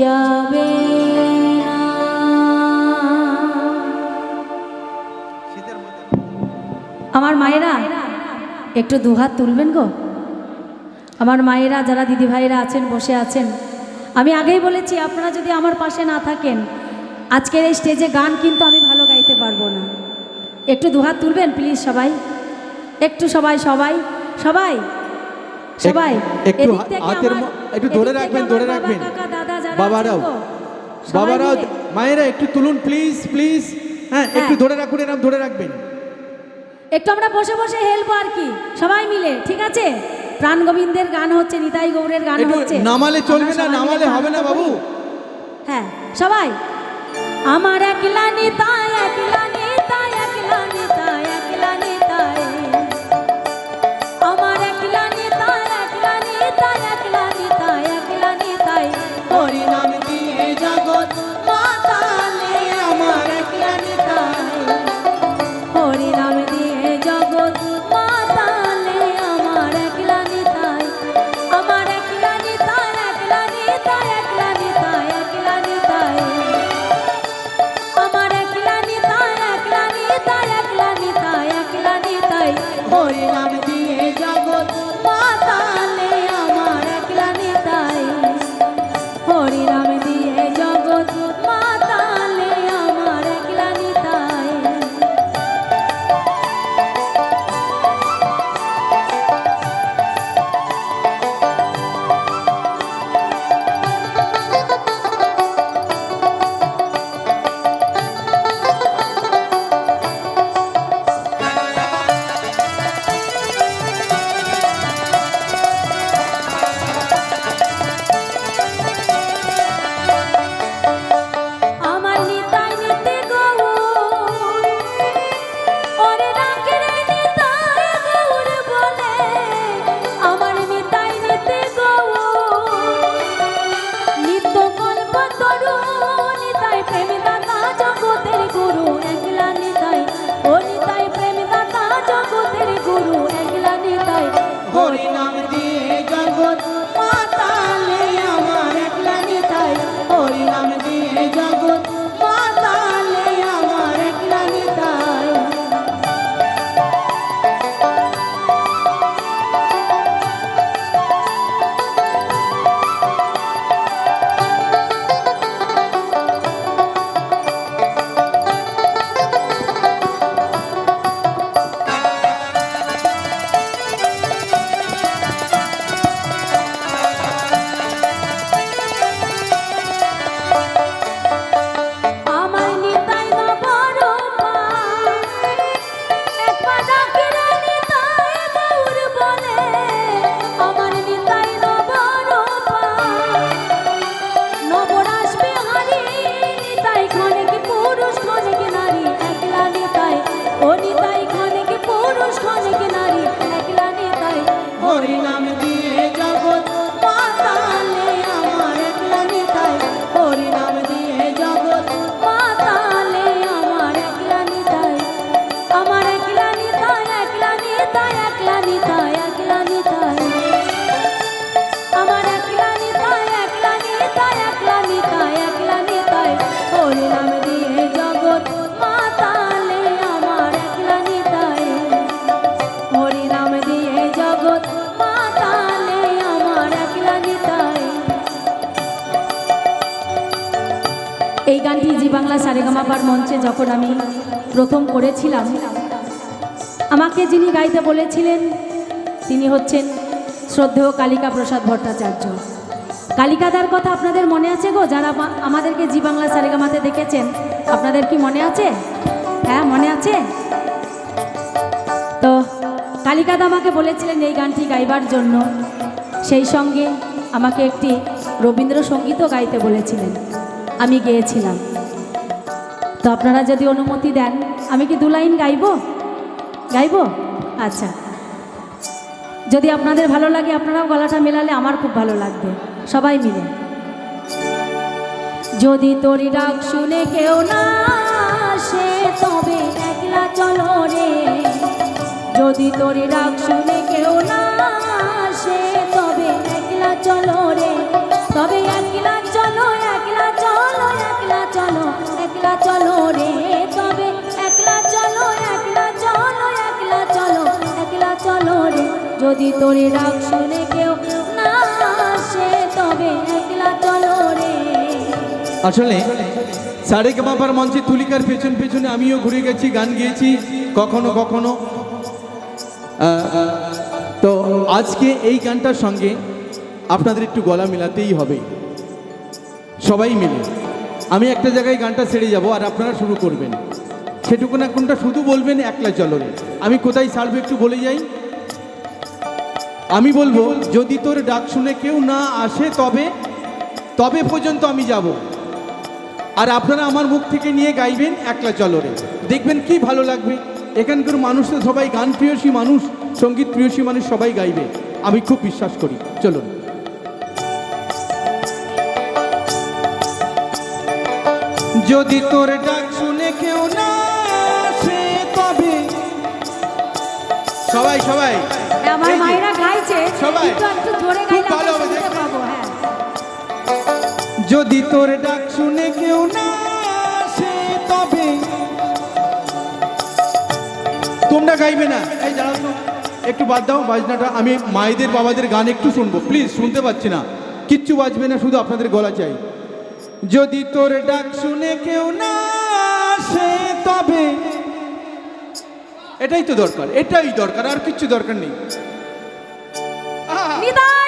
যাবে আমার মায়েরা, একটু দুহাত তুলবেন গো। আমার মায়েরা, যারা দিদি ভাইরা আছেন, বসে আছেন, আমি আগেই বলেছি, আপনারা যদি আমার পাশে না থাকেন, আজকের এই স্টেজে গান কিন্তু আমি ভালো গাইতে পারব না একটু দুহাত তুলবেন প্লিজ সবাই? একটু সবাই সবাই সবাই সবাই। একটু হাতের একটু ধরে রাখবেন, ধরে রাখবেন। বাবারাও বাবারাও মায়েরা একটু তুলুন প্লিজ প্লিজ হ্যাঁ একটু হ্যাঁ। ধরে রাখুন এরকম ধরে রাখবেন। একটু আমরা বসে বসে হেল্প আর কি সবাই মিলে ঠিক আছে? প্রাণ গোবিন্দের গান হচ্ছে নিতাই গৌরের গান হচ্ছে। নামালে চলবে না নামালে হবে না বাবু। হ্যাঁ সবাই। আমার একলা নিতাই সারেগামাপার মঞ্চে যখন আমি প্রথম করেছিলাম, আমাকে যিনি গাইতে বলেছিলেন, তিনি হচ্ছেন শ্রদ্ধেয় কালিকা প্রসাদ ভট্টাচার্য। কালিকাদার কথা আপনাদের মনে আছে গো? যারা আমা- আমাদেরকে জি বাংলা সারেগামাতে দেখেছেন, আপনাদের কি মনে আছে? হ্যাঁ মনে আছে? তো কালিকাদা আমাকে বলেছিলেন এই গানটি গাইবার জন্য। সেই সঙ্গে আমাকে একটি রবীন্দ্রসঙ্গীতও গাইতে বলেছিলেন। আমি গেয়েছিলাম। তো আপনারা যদি অনুমতি দেন, আমি কি দু লাইন গাইবো? গাইব? আচ্ছা। যদি আপনাদের ভালো লাগে, আপনারাও গলাটা মেলালে আমার খুব ভালো লাগবে। সবাই মিলে। যদি তোর ডাক শুনে কেউ না সে তবে একলা চলো রে। যদি তোর ডাক শুনে কেউ না সে তবে একলা চলো রে। তবে একলা চলো যদি তোর ডাক শুনে কেউ না আসে, তবে একলা চলো রে। আসলে, সারে কামাপার মঞ্চে তুলিকার পেছন পেছনে আমিও ঘুরে গেছি, গান গেয়েছি, কখনো কখনো। তো আজকে এই গানটার সঙ্গে আপনাদের একটু গলা মেলাতেই হবে। সবাই মিলে। আমি একটা জায়গায় গানটা ছেড়ে যাব আর আপনারা শুরু করবেন। সেটুকু না কোনটা শুধু বলবেন, একলা চলো আমি কোথায় ছাড়বো একটু বলে যাই। আমি বলব যদি তোর ডাক শুনে কেউ না আসে তবে তবে পর্যন্ত আমি যাব। আর আপনারা আমার মুখ থেকে নিয়ে গাইবেন একলা চলো রে দেখবেন কি ভালো লাগবে? এখানকার মানুষ তো সবাই গান প্রিয়সী মানুষ সংগীত প্রিয়সী মানুষ সবাই গাইবে। আমি খুব বিশ্বাস করি। চলুন। যদি তোর ডাক শুনে কেউ না আসে তবে সবাই সবাই। আমার মায়েরা সবাই। খুব ভালো হবে, হ্যাঁ। যদি তোর ডাক শুনে কেউ না আসে তবে। তোমরা গাইবে না। এই দাঁড়াও তো। একটু বাদ দাও বাজনাটা। আমি মায়েদের বাবাদের গান একটু শুনব। প্লিজ শুনতে পাচ্ছি না। কিচ্ছু বাজবে না শুধু আপনাদের গলা চাই। যদি তোর ডাক শুনে কেউ না আসে তবে। এটাই তো দরকার এটাই দরকার আর কিচ্ছু দরকার নেই। 갑니다.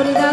যদি তোর ডাক